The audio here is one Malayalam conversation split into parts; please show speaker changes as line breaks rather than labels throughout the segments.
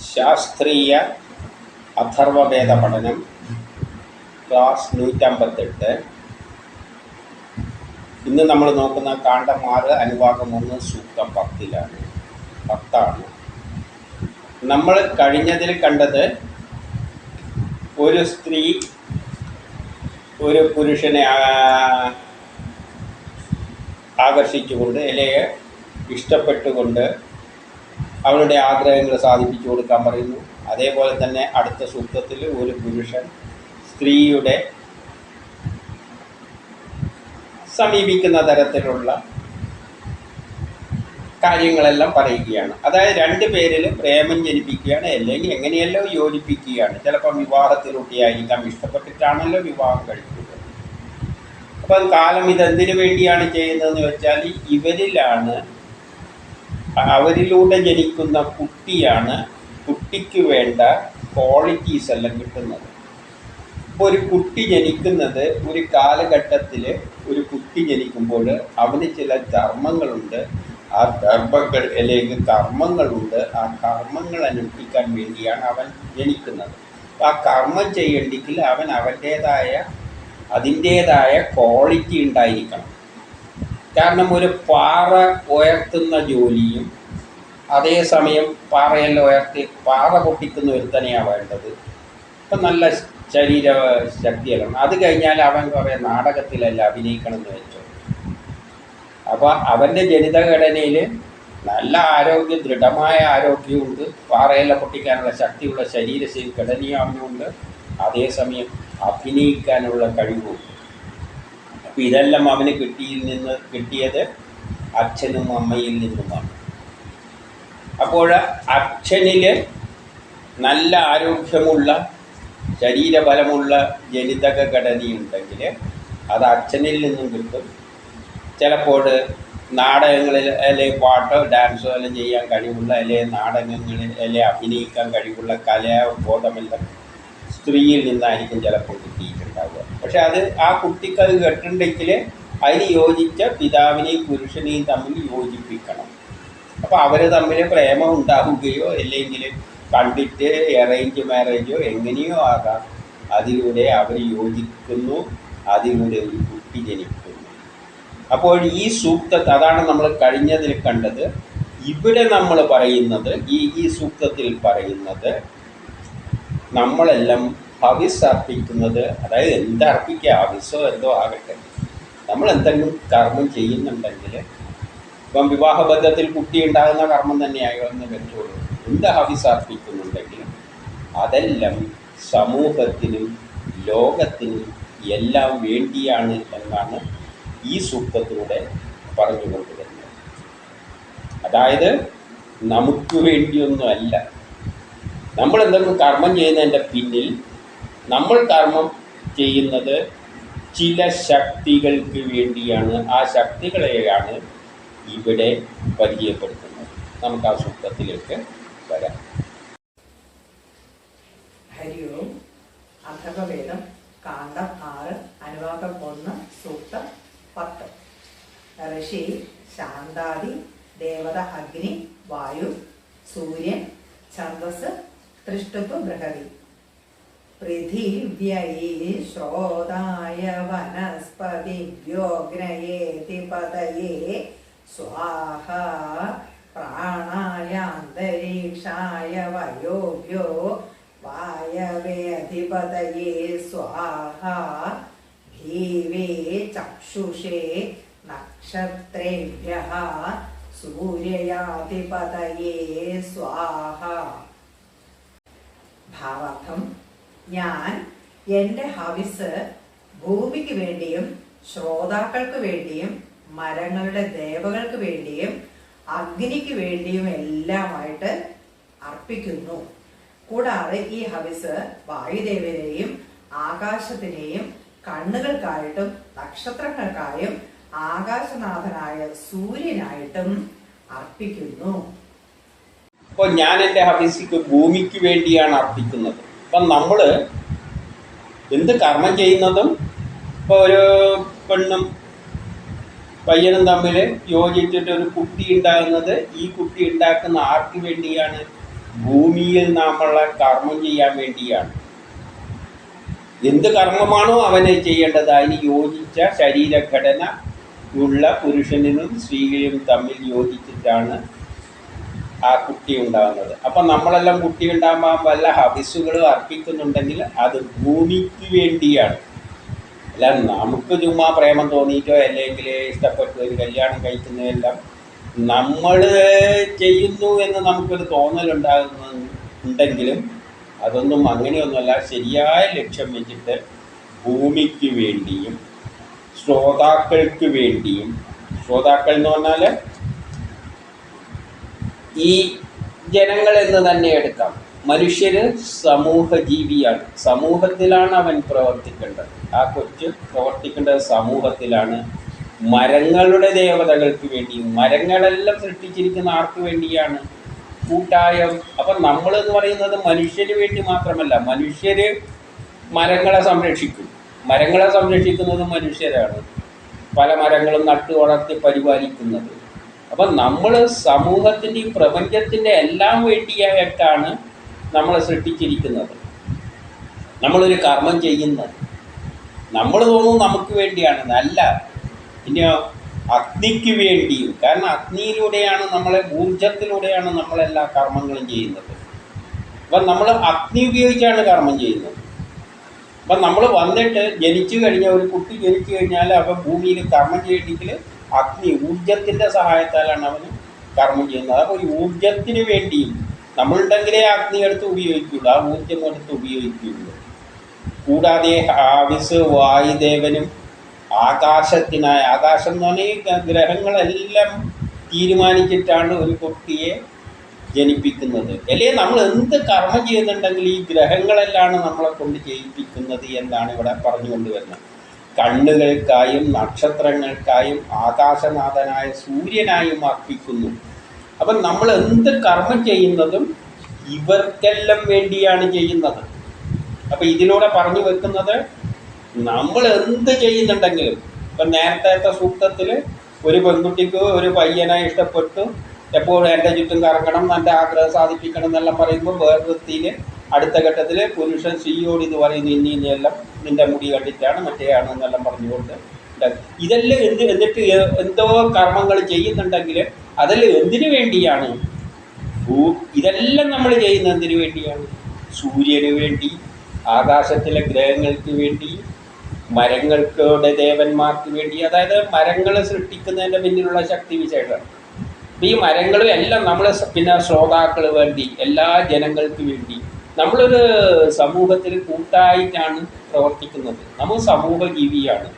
ശാസ്ത്രീയ അഥർവവേദ പഠനം ക്ലാസ് നൂറ്റമ്പത്തെട്ട്. ഇന്ന് നമ്മൾ നോക്കുന്ന കാണ്ഡം ആറ് അനുഭാഗം ഒന്ന് സൂക്തം പത്തിലാണ്. പത്താണ്. നമ്മൾ കഴിഞ്ഞതിൽ കണ്ടത് ഒരു സ്ത്രീ ഒരു പുരുഷനെ ആകർഷിച്ചുകൊണ്ട് അല്ലെങ്കിൽ ഇഷ്ടപ്പെട്ടുകൊണ്ട് അവളുടെ ആഗ്രഹങ്ങൾ സാധിപ്പിച്ചു കൊടുക്കാൻ പറയുന്നു. അതേപോലെ തന്നെ അടുത്ത സൂക്തത്തിൽ ഒരു പുരുഷൻ സ്ത്രീയുടെ സമീപിക്കുന്ന തരത്തിലുള്ള കാര്യങ്ങളെല്ലാം പറയുകയാണ്. അതായത് രണ്ട് പേരിൽ പ്രേമം ജനിപ്പിക്കുകയാണ് അല്ലെങ്കിൽ എങ്ങനെയല്ലോ യോജിപ്പിക്കുകയാണ്. ചിലപ്പോൾ വിവാഹത്തിലൂട്ടിയായിരിക്കാം ഇഷ്ടപ്പെട്ടിട്ടാണല്ലോ വിവാഹം കഴിക്കുന്നത്. അപ്പം കാലം ഇതെന്തിനു വേണ്ടിയാണ് ചെയ്യുന്നതെന്ന് വെച്ചാൽ ഇവരിലാണ് അവരിലൂടെ ജനിക്കുന്ന കുട്ടിയാണ് കുട്ടിക്ക് വേണ്ട ക്വാളിറ്റീസ് എല്ലാം കിട്ടുന്നത്. ഇപ്പോൾ ഒരു കുട്ടി ജനിക്കുന്നത് ഒരു കാലഘട്ടത്തിൽ ഒരു കുട്ടി ജനിക്കുമ്പോൾ അവന് ചില ധർമ്മങ്ങളുണ്ട്. ആ ധർമ്മങ്ങൾ അല്ലെങ്കിൽ കർമ്മങ്ങളുണ്ട്. ആ കർമ്മങ്ങൾ അനുഷ്ഠിക്കാൻ വേണ്ടിയാണ് അവൻ ജനിക്കുന്നത്. ആ കർമ്മം ചെയ്യേണ്ടെങ്കിൽ അവൻ അവന്റേതായ അതിന്റേതായ ക്വാളിറ്റി ഉണ്ടായിരിക്കണം. കാരണം ഒരു പാറ ഉയർത്തുന്ന ജോലിയും അതേസമയം പാറയെല്ലാം ഉയർത്തി പാറ പൊട്ടിക്കുന്ന ഒരുത്തനെയാണ് വേണ്ടത്. ഇപ്പം നല്ല ശരീര ശക്തിയെല്ലാം അത് കഴിഞ്ഞാൽ അവൻ കുറേ നാടകത്തിലല്ല അഭിനയിക്കണം എന്ന് വെച്ചു. അപ്പോൾ അവന്റെ ജനിതഘടനയിൽ നല്ല ആരോഗ്യ ദൃഢമായ ആരോഗ്യമുണ്ട് പാറയെല്ലാം പൊട്ടിക്കാനുള്ള ശക്തിയുള്ള ശരീര ഘടനയും അതേസമയം അഭിനയിക്കാനുള്ള കഴിവുമുണ്ട്. അപ്പം ഇതെല്ലാം അവന് കിട്ടിയിൽ നിന്ന് കിട്ടിയത് അച്ഛനും അമ്മയിൽ നിന്നുമാണ്. അപ്പോൾ അച്ഛനിൽ നല്ല ആരോഗ്യമുള്ള ശരീരബലമുള്ള ജനിതക ഘടനയുണ്ടെങ്കിൽ അത് അച്ഛനിൽ നിന്നും കിട്ടും. ചിലപ്പോൾ നാടകങ്ങളിൽ അല്ലെങ്കിൽ പാട്ടോ ഡാൻസോ എല്ലാം ചെയ്യാൻ കഴിവുള്ള അല്ലെങ്കിൽ നാടകങ്ങളിൽ അല്ലെ അഭിനയിക്കാൻ കഴിവുള്ള കലാബോധമെല്ലാം സ്ത്രീയിൽ നിന്നായിരിക്കും ചിലപ്പോൾ കിട്ടിയിട്ടുണ്ടാവുക. പക്ഷെ അത് ആ കുട്ടിക്ക് അത് കെട്ടുണ്ടെങ്കിൽ അതിന് യോജിച്ച പിതാവിനെയും പുരുഷനെയും തമ്മിൽ യോജിപ്പിക്കണം. അപ്പോൾ അവർ തമ്മിൽ പ്രേമം ഉണ്ടാവുകയോ അല്ലെങ്കിൽ കണ്ടിട്ട് അറേഞ്ച് മാരേജോ എങ്ങനെയോ ആകാം. അതിലൂടെ അവർ യോജിക്കുന്നു അതിലൂടെ ഒരു കുട്ടി ജനിക്കുന്നു. അപ്പോൾ ഈ സൂക്തത്തെ അതാണ് നമ്മൾ കഴിഞ്ഞതിൽ കണ്ടത്. ഇവിടെ നമ്മൾ പറയുന്നത് ഈ ഈ സൂക്തത്തിൽ പറയുന്നത് നമ്മളെല്ലാം ഹവിസ് അർപ്പിക്കുന്നത് അതായത് എന്തർപ്പിക്കുക ഹവിസോ എന്തോ ആകട്ടെ നമ്മൾ എന്തെങ്കിലും കർമ്മം ചെയ്യുന്നുണ്ടെങ്കിൽ ഇപ്പം വിവാഹബന്ധത്തിൽ കുട്ടി ഉണ്ടാകുന്ന കർമ്മം തന്നെയായോ എന്ന് വെച്ചോളൂ. എന്ത് ഹവിസ് അർപ്പിക്കുന്നുണ്ടെങ്കിലും അതെല്ലാം സമൂഹത്തിനും ലോകത്തിനും എല്ലാം വേണ്ടിയാണ് എന്നാണ് ഈ സൂക്തത്തിലൂടെ പറഞ്ഞുകൊണ്ടിരുന്നത്. അതായത് നമുക്ക് വേണ്ടിയൊന്നുമല്ല. നമ്മൾ എന്തെങ്കിലും കർമ്മം ചെയ്യുന്നതിന്റെ പിന്നിൽ നമ്മൾ കർമ്മം ചെയ്യുന്നത് ചില ശക്തികൾക്ക് വേണ്ടിയാണ്. ആ ശക്തികളെയാണ് ഇവിടെ പരിചയപ്പെടുത്തുന്നത്. നമുക്ക് ആ സുഖത്തിലേക്ക് വരാം.
ഹരി ഓം അഥർവവേദം ആറ് അനുവാദം ഒന്ന് സൂക്തം പത്ത്. ഋഷി ശാന്താദി ദേവത അഗ്നി വായു സൂര്യൻ ഛന്ദസ് ബൃഹതി പൃഥിവ്യൈ ശ്രോതായ വനസ്പതിഭ്യോഗ്നയേതി പതയേ സ്വാഹ പ്രാണായാന്തരീക്ഷായ വയോഭ്യോ വായവേധിപതയേ സ്വാഹ ഭീവേ ചക്ഷുഷേ നക്ഷത്രേഭ്യ സൂര്യയാധിപതയേ സ്വാഹ ഭാവാർത്ഥം ഞാൻ എന്റെ ഹവിസ് ഭൂമിക്ക് വേണ്ടിയും ശ്രോതാക്കൾക്ക് വേണ്ടിയും മരങ്ങളുടെ ദേവകൾക്ക് വേണ്ടിയും അഗ്നിക്ക് വേണ്ടിയും എല്ലാമായിട്ട് അർപ്പിക്കുന്നു. കൂടാതെ ഈ ഹവിസ് വായുദേവനെയും ആകാശത്തിനെയും കണ്ണുകൾക്കായിട്ടും നക്ഷത്രങ്ങൾക്കായും ആകാശനാഥനായ സൂര്യനായിട്ടും അർപ്പിക്കുന്നു.
അപ്പോൾ ഞാൻ എന്റെ ഹബീസിക്ക് ഭൂമിക്ക് വേണ്ടിയാണ് അർപ്പിക്കുന്നത്. അപ്പം നമ്മൾ എന്ത് കർമ്മം ചെയ്യുന്നതും ഇപ്പോൾ ഒരു പെണ്ണും പയ്യനും തമ്മിൽ യോജിച്ചിട്ട് ഒരു കുട്ടി ഉണ്ടാകുന്നത് ഈ കുട്ടി ഉണ്ടാക്കുന്ന ആർക്ക് വേണ്ടിയാണ്? ഭൂമിയിൽ നാമുള്ള കർമ്മം ചെയ്യാൻ വേണ്ടിയാണ്. എന്ത് കർമ്മമാണോ അവനെ ചെയ്യേണ്ടത്? അതിന് യോജിച്ച ശരീരഘടന ഉള്ള പുരുഷനും സ്ത്രീകളും തമ്മിൽ യോജിച്ചിട്ടാണ് ആ കുട്ടി ഉണ്ടാകുന്നത് അപ്പം നമ്മളെല്ലാം കുട്ടി ഉണ്ടാകുമ്പോൾ വല്ല ഹബിസുകൾ അർപ്പിക്കുന്നുണ്ടെങ്കിൽ അത് ഭൂമിക്ക് വേണ്ടിയാണ്. അല്ല നമുക്ക് ചുമ്മാ പ്രേമം തോന്നിയിട്ടോ അല്ലെങ്കിൽ ഇഷ്ടപ്പെട്ട് ഒരു കല്യാണം കഴിക്കുന്നതെല്ലാം നമ്മൾ ചെയ്യുന്നു എന്ന് നമുക്കൊരു തോന്നലുണ്ടാകുന്ന ഉണ്ടെങ്കിലും അതൊന്നും അങ്ങനെയൊന്നുമല്ല. ശരിയായ ലക്ഷ്യം വെച്ചിട്ട് ഭൂമിക്ക് വേണ്ടിയും ശ്രോതാക്കൾക്ക് വേണ്ടിയും ശ്രോതാക്കൾ എന്ന് പറഞ്ഞാൽ ഈ ജനങ്ങൾ എന്ന് തന്നെ എടുക്കാം. മനുഷ്യര് സമൂഹ ജീവിയാണ് സമൂഹത്തിലാണ് അവൻ പ്രവർത്തിക്കേണ്ടത്. ആ കൊച്ചു പ്രവർത്തിക്കേണ്ടത് സമൂഹത്തിലാണ്. മരങ്ങളുടെ ദേവതകൾക്ക് വേണ്ടിയും മരങ്ങളെല്ലാം സൃഷ്ടിച്ചിരിക്കുന്ന ആർക്ക് വേണ്ടിയാണ്? കൂട്ടായം. അപ്പം നമ്മളെന്ന് പറയുന്നത് മനുഷ്യന് വേണ്ടി മാത്രമല്ല മനുഷ്യര് മരങ്ങളെ സംരക്ഷിക്കും. മരങ്ങളെ സംരക്ഷിക്കുന്നത് മനുഷ്യരാണ്. പല മരങ്ങളും നട്ടു വളർത്തി പരിപാലിക്കുന്നത്. അപ്പം നമ്മൾ സമൂഹത്തിന്റെയും പ്രപഞ്ചത്തിന്റെ എല്ലാം വേണ്ടിയായിട്ടാണ് നമ്മളെ സൃഷ്ടിച്ചിരിക്കുന്നത്. നമ്മളൊരു കർമ്മം ചെയ്യുന്നത്. നമ്മൾ തോന്നുന്നു നമുക്ക് വേണ്ടിയാണ് അല്ല പിന്നെ അഗ്നിക്ക് വേണ്ടിയും കാരണം അഗ്നിയിലൂടെയാണ് നമ്മളെ ഊർജത്തിലൂടെയാണ് നമ്മളെല്ലാ കർമ്മങ്ങളും ചെയ്യുന്നത്. അപ്പം നമ്മൾ അഗ്നി ഉപയോഗിച്ചാണ് കർമ്മം ചെയ്യുന്നത്. അപ്പം നമ്മൾ വന്നിട്ട് ജനിച്ചു കഴിഞ്ഞാൽ ഒരു കുട്ടി ജനിച്ചു കഴിഞ്ഞാൽ അപ്പം ഭൂമിയിൽ കർമ്മം ചെയ്യണമെങ്കിൽ അഗ്നി ഊർജത്തിന്റെ സഹായത്താലാണ് അവന് കർമ്മം ചെയ്യുന്നത്. അപ്പോൾ ഈ ഊർജത്തിന് വേണ്ടിയും നമ്മളുണ്ടെങ്കിലേ അഗ്നി എടുത്ത് ഉപയോഗിക്കുള്ളൂ ആ ഊർജം എടുത്ത് ഉപയോഗിക്കുള്ളൂ കൂടാതെ ആവിസ് വായുദേവനും ആകാശത്തിനായി ആകാശം എന്ന് പറഞ്ഞാൽ ഗ്രഹങ്ങളെല്ലാം തീരുമാനിച്ചിട്ടാണ് ഒരു കുട്ടിയെ ജനിപ്പിക്കുന്നത്. അല്ലെങ്കിൽ നമ്മൾ എന്ത് കർമ്മം ചെയ്യുന്നുണ്ടെങ്കിൽ ഈ ഗ്രഹങ്ങളെല്ലാം നമ്മളെ കൊണ്ട് ചെയ്യിപ്പിക്കുന്നത് എന്നാണ് ഇവിടെ പറഞ്ഞുകൊണ്ടുവരുന്നത് കണ്ണുകൾക്കായും നക്ഷത്രങ്ങൾക്കായും ആകാശനാഥനായ സൂര്യനായും അർപ്പിക്കുന്നു. അപ്പം നമ്മൾ എന്ത് കർമ്മം ചെയ്യുന്നതും ഇവർക്കെല്ലാം വേണ്ടിയാണ് ചെയ്യുന്നത്. അപ്പം ഇതിലൂടെ പറഞ്ഞു വെക്കുന്നത് നമ്മൾ എന്ത് ചെയ്യുന്നുണ്ടെങ്കിലും ഇപ്പം നേരത്തെ സൂക്തത്തിൽ ഒരു പെൺകുട്ടിക്ക് ഒരു പയ്യനെ ഇഷ്ടപ്പെട്ടു എപ്പോഴും എന്റെ ചുറ്റും കറങ്ങണം എന്റെ ആഗ്രഹം സാധിപ്പിക്കണം എന്നെല്ലാം പറയുമ്പോൾ വേർവൃത്തിയിൽ അടുത്ത ഘട്ടത്തിൽ പുരുഷൻ സ്ത്രീയോട് എന്ന് പറയുന്ന ഇന്നി ഇനിയെല്ലാം നിന്റെ മുടി കണ്ടിട്ടാണ് മറ്റേയാണ് എന്നെല്ലാം പറഞ്ഞുകൊണ്ട്. ഇതെല്ലാം എന്ത് എന്നിട്ട് എന്തോ കർമ്മങ്ങൾ ചെയ്യുന്നുണ്ടെങ്കിൽ അതെല്ലാം എന്തിനു വേണ്ടിയാണ്? ഭൂ- ഇതെല്ലാം നമ്മൾ ചെയ്യുന്നത് എന്തിനു വേണ്ടിയാണ്? സൂര്യന് വേണ്ടി ആകാശത്തിലെ ഗ്രഹങ്ങൾക്ക് വേണ്ടി മരങ്ങൾക്കുടെ ദേവന്മാർക്ക് വേണ്ടി. അതായത് മരങ്ങളെ സൃഷ്ടിക്കുന്നതിന്റെ പിന്നിലുള്ള ശക്തി വിശേഷം ഈ മരങ്ങളും എല്ലാം നമ്മൾ പിന്നെ ശ്രോതാക്കൾ വേണ്ടി എല്ലാ ജനങ്ങൾക്ക് വേണ്ടി നമ്മളൊരു സമൂഹത്തിൽ കൂട്ടായിട്ടാണ് പ്രവർത്തിക്കുന്നത്. നമ്മൾ സമൂഹ ജീവിയാണ്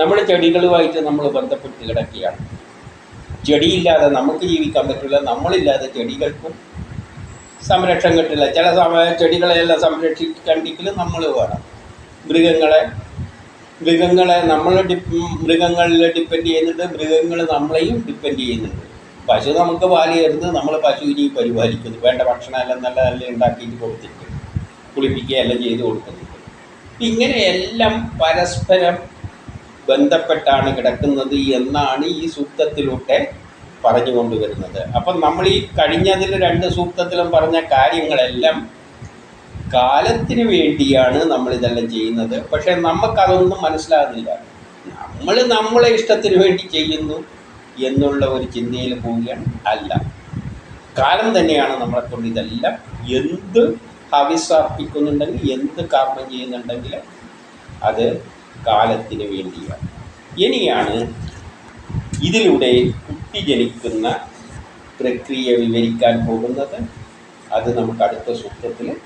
നമ്മൾ ചെടികളുമായിട്ട് നമ്മൾ ബന്ധപ്പെട്ട് കിടക്കുകയാണ്. ചെടിയില്ലാതെ നമുക്ക് ജീവിക്കാൻ പറ്റില്ല. നമ്മളില്ലാതെ ചെടികൾക്കും സംരക്ഷണം കിട്ടില്ല. ചില സമയ ചെടികളെല്ലാം സംരക്ഷിക്കണ്ടെങ്കിൽ നമ്മൾ വേണം. മൃഗങ്ങളെ മൃഗങ്ങളെ നമ്മൾ മൃഗങ്ങളിൽ ഡിപ്പെൻഡ് ചെയ്യുന്നുണ്ട്. മൃഗങ്ങൾ നമ്മളെയും ഡിപ്പെൻഡ് ചെയ്യുന്നുണ്ട്. പശു നമുക്ക് പാൽ തരുന്നത് നമ്മൾ പശുവിനെ പരിപാലിക്കുന്നു. വേണ്ട ഭക്ഷണം എല്ലാം നല്ല നല്ല ഉണ്ടാക്കിയിട്ട് കൊടുത്തിട്ട് കുളിപ്പിക്കുകയെല്ലാം ചെയ്ത് കൊടുക്കുന്നുണ്ട് ഇങ്ങനെ എല്ലാം പരസ്പരം ബന്ധപ്പെട്ടാണ് കിടക്കുന്നത് എന്നാണ് ഈ സൂക്തത്തിലൂടെ പറഞ്ഞു കൊണ്ടുവരുന്നത് അപ്പം നമ്മൾ ഈ കഴിഞ്ഞതിൽ രണ്ട് സൂക്തത്തിലും പറഞ്ഞ കാര്യങ്ങളെല്ലാം കാലത്തിന് വേണ്ടിയാണ് നമ്മൾ ഇതെല്ലാം ചെയ്യുന്നത്. പക്ഷേ നമുക്കതൊന്നും മനസ്സിലാകുന്നില്ല. നമ്മൾ നമ്മളെ ഇഷ്ടത്തിന് വേണ്ടി ചെയ്യുന്നു. എന്നുള്ള ഒരു ചിന്തയിൽ പോവുകയാണ് അല്ല. കാലം തന്നെയാണ് നമ്മളെ കൊണ്ട് ഇതെല്ലാം എന്ത് ഹവിസ് അർപ്പിക്കുന്നുണ്ടെങ്കിൽ എന്ത് കർമ്മം ചെയ്യുന്നുണ്ടെങ്കിൽ അത് കാലത്തിന് വേണ്ടിയാണ്. ഇനിയാണ് ഇതിലൂടെ കുട്ടി ജനിക്കുന്ന പ്രക്രിയ വിവരിക്കാൻ പോകുന്നത്. അത് നമുക്ക് അടുത്ത സൂത്രത്തിൽ